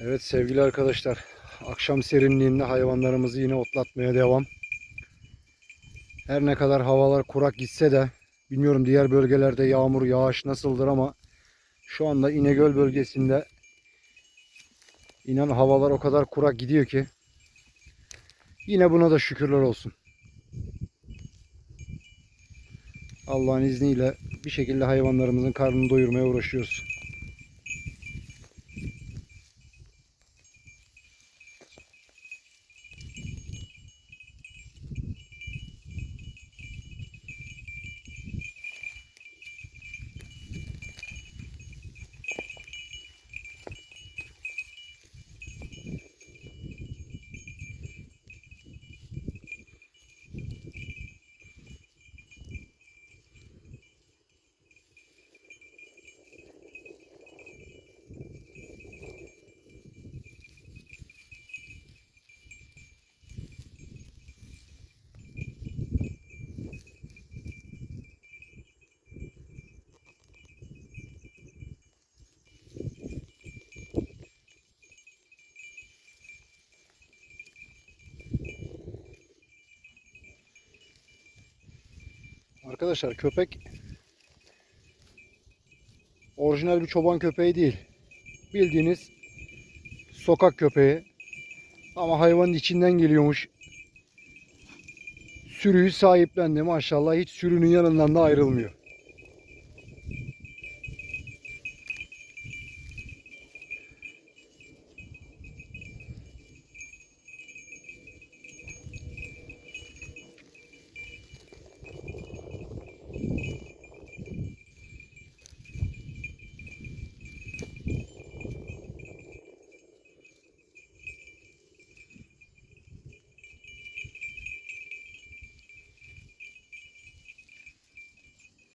Evet sevgili arkadaşlar. Akşam serinliğinde hayvanlarımızı yine otlatmaya devam. Her ne kadar havalar kurak gitse de bilmiyorum diğer bölgelerde yağmur yağış nasıldır ama şu anda İnegöl bölgesinde inan havalar o kadar kurak gidiyor ki yine buna da şükürler olsun. Allah'ın izniyle bir şekilde hayvanlarımızın karnını doyurmaya uğraşıyoruz. Arkadaşlar köpek orijinal bir çoban köpeği değil. Bildiğiniz sokak köpeği. Ama hayvanın içinden geliyormuş. Sürüyü sahiplendi maşallah hiç sürünün yanından da ayrılmıyor.